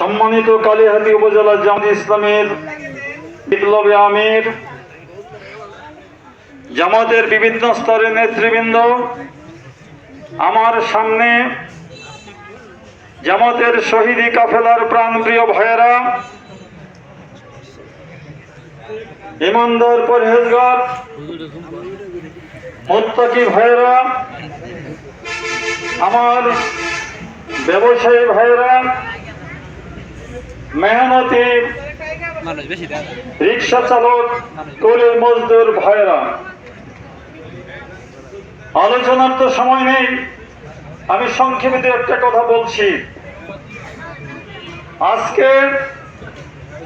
সম্মানিত কালীহাতি উপজেলা জামাত ইসলামের বিপ্লবী আমির, জামাতের বিভিন্ন স্তরের নেতৃবৃন্দ, আমার সামনে জামাতের শহীদি কাফেলার প্রাণপ্রিয় ভাইয়েরা, ইমানদার পরহেজগার, মোত্তাকি ভাইয়েরা, আমার ব্যবসায়ী ভাইয়েরা মেহনতি রিক্সা চালক কুলি মজদুর ভাইয়েরা। আলোচনার তো সময় নেই। আমি সংক্ষেপে একটা কথা বলছি। আজকে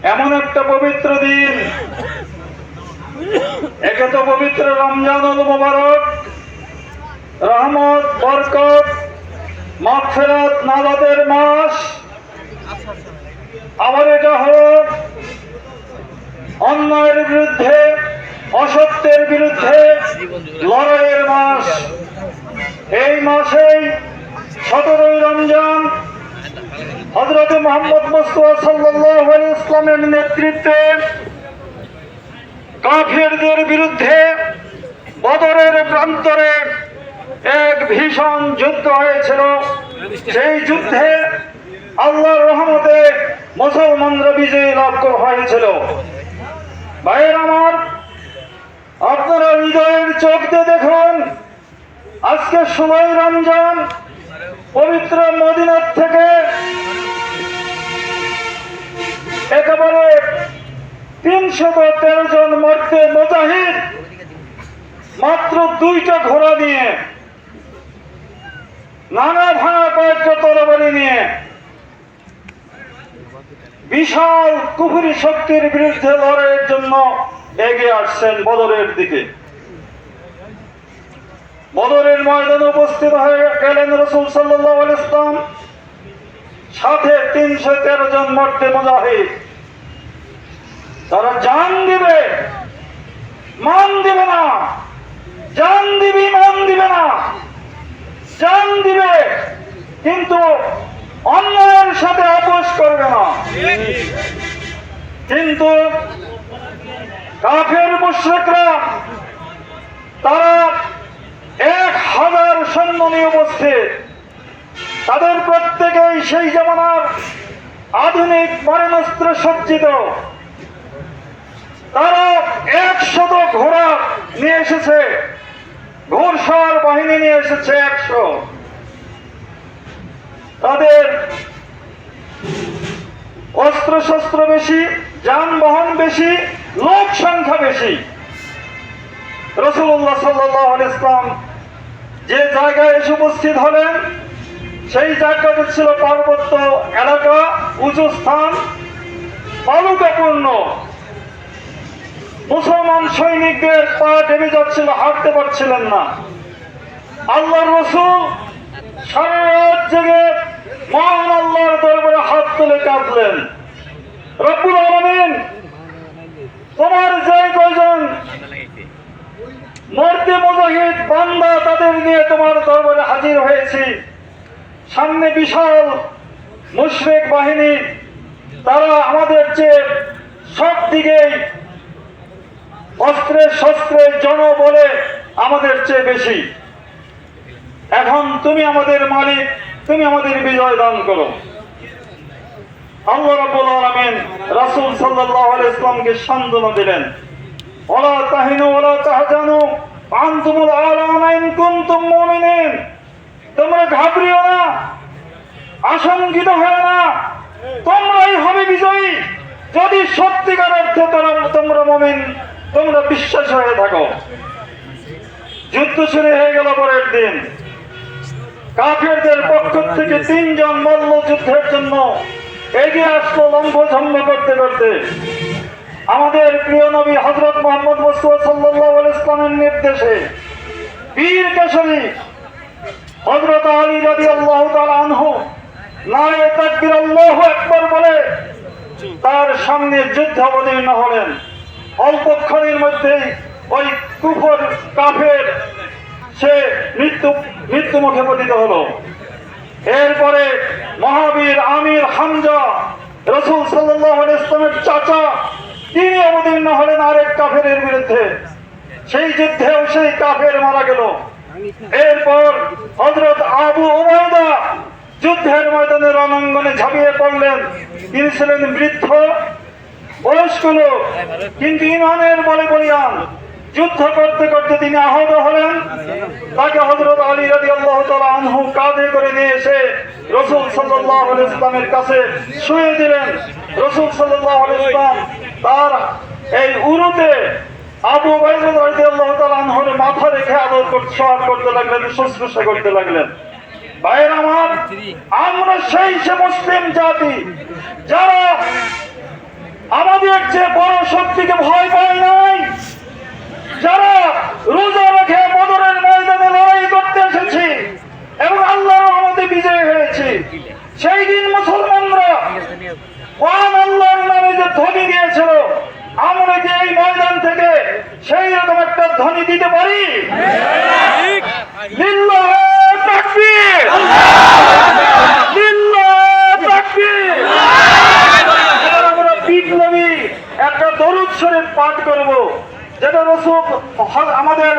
এমন একটা পবিত্র দিন। একে তো পবিত্র রমজানুল মোবারক। রহমত বরকত মাগফিরাত নাজাতের মাস। আবার এটা হলো অন্যায়ের বিরুদ্ধে, অসত্যের বিরুদ্ধে লড়াইয়ের মাস। এই মাসেই সতেরোই রমজান হজরত মোহাম্মদ মুস্তফা সাল্লাহ ইসলামের নেতৃত্বে কাফেরদের বিরুদ্ধে বদরের প্রান্তরে এক ভীষণ যুদ্ধ হয়েছিল। সেই যুদ্ধে আল্লাহর রহমতে মুসলমানরা বিজয়ী লাভ হয়েছিল। ভাইয়ের আমার, আপনারা হৃদয়ের চোখ দিয়ে দেখুন। আজকে ষোলোই রমজান, পবিত্র মদিনার থেকে একেবারে তিনশত তেরো জন মর্তে মুজাহিদ, মাত্র দুইটা ঘোড়া নিয়ে, নানা ভাঙা কয়েকটা তরবারি নিয়ে বিশাল কুফুরি শক্তির বিরুদ্ধে লড়াইয়ের জন্য এগিয়ে আসছেন বদরের দিকে। বদরের ময়দানে উপস্থিত হয়ে গেলেন রসুল সাল্লাহ ইসলাম সাথে তিনশো তেরো জন মর্তে মুজাহিদ। তারা জান দিবে, মান দিবে না। জান দিবি, মান দিবে না। জান দিবে, কিন্তু সাথে আপোষ করবে না। কিন্তু কাফের মুশ্রিকরা, তারা এক হাজার সৈন্য নিয়ে উপস্থিত। তাদের প্রত্যেকেই সেই জামানার আধুনিক মারণাস্ত্র সজ্জিত। তারা একশত ঘোড়া নিয়ে এসেছে। ঘোড়সার বাহিনী নিয়ে এসেছে একশো। তাদের অস্ত্র শস্ত্র বেশি, যানবাহন বেশি, লোক সংখ্যা বেশি। রসুল্লাহ সাল্লাহ ইসলাম যে জায়গায় এসে উপস্থিত হলেন, সেই জায়গাটা ছিল পার্বত্য এলাকা, উঁচু স্থান, বালুকাপূর্ণ। মুসলমান সৈনিকদের পা ডেবে যাচ্ছিল, হাঁটতে পারছিলেন না। আল্লাহ রসুল সারা রাত জেগে মহান আল্লাহর দরবারে হাত তুলে কাঁদলেন। রব্বুল আলমিন তোমার যে কয়জন মর্তে মুজাহিদ বান্দা তাদের নিয়ে তোমার দরবারে হাজির হয়েছি। সামনে বিশাল মুশরিক বাহিনী, তারা আমাদের চেয়ে সব দিকেই অস্ত্রের শস্ত্রের জনবলে আমাদের চেয়ে বেশি। এখন তুমি আমাদের মালিক, তুমি আমাদের বিজয় দান করো। আল্লাহ রাব্বুল রাসূল আলাইহি ইসলামকে সান্ত্বনা দিলেন। ওলা তাহিনু ওলা তাহজানু, আনতুমুল আলাউনা ইন কুনতুম মুমিনিন। তোমরা ঘাবড়িও না, আশঙ্কিত হয় না, তোমরাই হবে বিজয়ী। যদি সত্যিকার অর্থে তোমরা তোমরা মুমিন, তোমরা বিশ্বাস হয়ে থাকো। যুদ্ধ শুরু হয়ে গেল পরের দিন। কাফেরদের পক্ষ থেকে তিনজন মল্ল যুদ্ধের জন্য এগিয়ে আসলো লম্বঝম্ব করতে করতে। আমাদের প্রিয় নবী হজরত মোহাম্মদ মুস্তফা সাল্লাহ ইসলামের নির্দেশে বীর কেশরী হজরত আলী রাজি আল্লাহ আনহু তার সামনে যুদ্ধ অবতীর্ণ হলেন। অল্পক্ষণের মধ্যেই ওই কুফর কাফের সে মৃত্যু মৃত্যু মুখে পতিত হলো। এরপরে মহাবীর আমির হামজা রসুল সাল্লাহ ইসলামের চাচা, তিনি অবতীর্ণ হলেন আরেক কাফেরের বিরুদ্ধে। সেই যুদ্ধেও সেই কাফের মারা গেল। এরপর হজরত আবু ওবায়দা যুদ্ধের ময়দানে রণাঙ্গনে ঝাঁপিয়ে পড়লেন। তিনি ছিলেন বৃদ্ধ, বয়স্ক লোক, কিন্তু ইমানের বলে বলিয়ান, যুদ্ধ করতে করতে তিনি আহত হলেন। তাকে হজরত কাঁধে করে নিয়ে এসে রসুল কাছে শুয়ে দিলেন। রসুল ইসলাম তার এই উরুতে আমার সেই মুসলিম জাতি, যারা আমাদের চেয়ে বড় শক্তিকে ভয় পায় নাই, যারা রোজা রেখে বদরের ময়দানে লড়াই করতে এসেছি এবং আল্লাহর আমাদের বিজয় হয়েছে সেই দিন মুসলমানরা কোরআন আল্লাহর নামে যে ধ্বনি দিয়েছিল, আমরা কি এই ময়দান থেকে সেই রকম একটা ধ্বনি দিতে পারি? বিপ্লবী একটা দরুদ শরীফ পাঠ করব, যেটা রসুল আমাদের